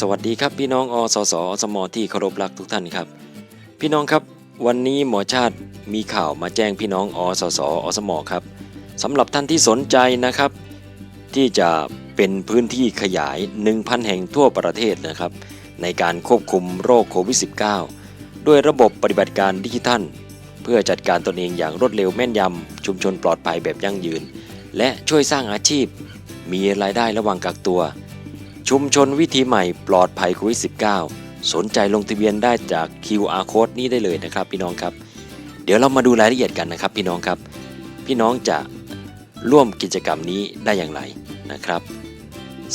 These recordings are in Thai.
สวัสดีครับพี่น้องอสสอสมที่เคารพรักทุกท่านครับ พี่น้องครับวันนี้หมอชาติมีข่าวมาแจ้งพี่น้องอสสอสมครับสำหรับท่านที่สนใจนะครับ ที่จะเป็นพื้นที่ขยาย 1,000 แห่งทั่วประเทศนะครับ ในการควบคุมโรคโควิด -19 ด้วยระบบปฏิบัติการดิจิทัล เพื่อจัดการตนเองอย่างรวดเร็วแม่นยำชุมชนปลอดภัยแบบยั่งยืน และช่วยสร้างอาชีพ มีรายได้ระหว่างกักตัว ชุมชนวิธีใหม่ปลอดภัยโควิด -19 สนใจลงทะเบียนได้จาก QR code นี้ได้เลยนะครับ พี่น้องครับ เดี๋ยวเรามาดูรายละเอียดกันนะครับ พี่น้องครับ พี่น้องจะร่วมกิจกรรมนี้ได้อย่างไรนะครับ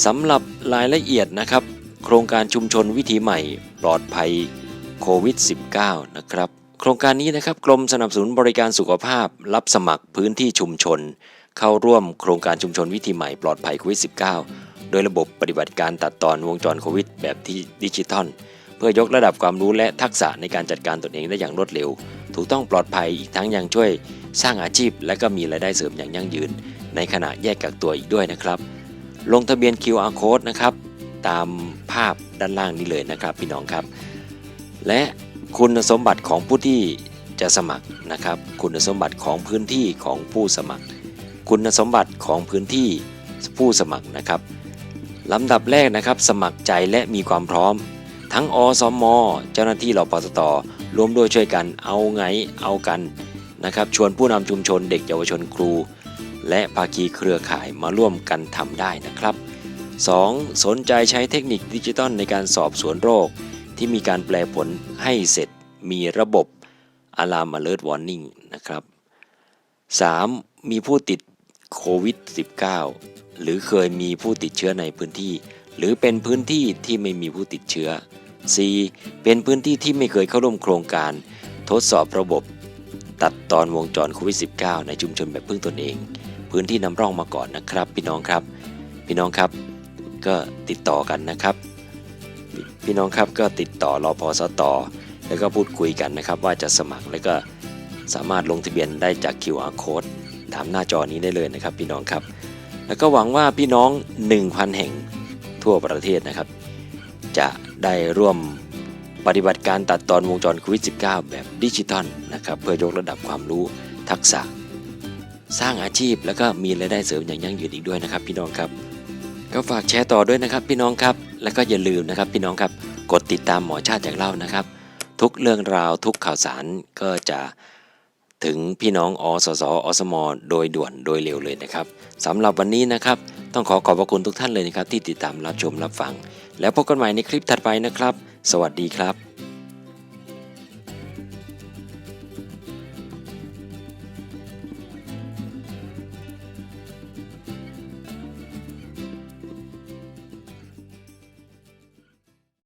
สำหรับรายละเอียดนะครับ โครงการชุมชนวิถีใหม่ปลอดภัยโควิด -19 นะครับโครงการนี้นะครับกรมสนับสนุนบริการสุขภาพ รับสมัครพื้นที่ชุมชน เข้าร่วมโครงการชุมชนวิถีใหม่ปลอดภัยโควิด -19 โดยระบบปฏิบัติการตัดตอนวงจรโควิดแบบที่ดิจิทัล เพื่อยกระดับความรู้และทักษะในการจัดการตนเองได้อย่างรวดเร็ว ถูกต้องปลอดภัยอีกทั้งยังช่วยสร้างอาชีพ และก็มีรายได้เสริมอย่างยั่งยืน ในขณะแยกกักตัวอีกด้วยนะครับ ลงทะเบียน QR code นะครับตามภาพด้านล่างนี้เลยนะครับ พี่น้องครับ และคุณสมบัติของผู้ที่จะสมัครนะครับ คุณสมบัติของพื้นที่ของผู้สมัคร คุณสมบัติของพื้นที่ผู้สมัครนะครับ ลำดับแรกนะครับสมัครใจและมีความพร้อม ทั้งอสมเจ้าหน้าที่รปสตร่วมด้วยช่วยกันเอาไงเอากันนะครับชวนผู้นำชุมชนเด็กเยาวชนครู และภาคีเครือข่ายมาร่วมกันทำได้นะครับ 2. สนใจใช้เทคนิคดิจิตอลในการสอบสวนโรค ที่มีการแปลผลให้เสร็จมีระบบ Alarm Alert Warning นะครับ 3. มีผู้ติดโควิด -19 หรือเคยมีผู้ติดเชื้อในพื้นที่ หรือเป็นพื้นที่ที่ไม่มีผู้ติดเชื้อ 4. เป็นพื้นที่ที่ไม่เคยเข้าร่วมโครงการ ทดสอบระบบ ตัดตอนวงจรโควิด -19 ในชุมชนแบบพึ่งตนเอง พื้นที่นำร่องมาก่อนนะครับ พี่น้องครับ พี่น้องครับ ก็ติดต่อกันนะครับ พี่น้องครับก็ติดต่อรอพอสตอแล้วก็พูดคุยกันนะครับ ว่าจะสมัครแล้วก็สามารถลงทะเบียนได้จาก QR code ตามหน้าจอนี้ได้เลยนะครับ พี่น้องครับ แล้วก็หวังว่าพี่น้อง 1,000 แห่งทั่วประเทศนะครับ จะได้ร่วมปฏิบัติการตัดตอนวงจรโควิด -19 แบบดิจิทัลนะครับเพื่อยกระดับความรู้ทักษะ สร้างอาชีพแล้วก็มีรายได้เสริมอย่างยั่งยืนอีกด้วยนะครับ พี่น้องครับ ก็ฝากแชร์ต่อด้วยนะครับ พี่น้องครับ แล้วก็อย่าลืมนะครับ พี่น้องครับกดติดตามหมอชาติจากเล่านะครับ ทุกเรื่องราวทุกข่าวสารก็จะ ถึงพี่น้องอสสอสมโดยด่วนโดยเร็วเลยนะครับสำหรับวันนี้นะครับ ต้องขอขอบพระคุณทุกท่านเลยนะครับ ที่ติดตามรับชมรับฟัง แล้วพบกันใหม่ในคลิปถัดไปนะครับ สวัสดีครับ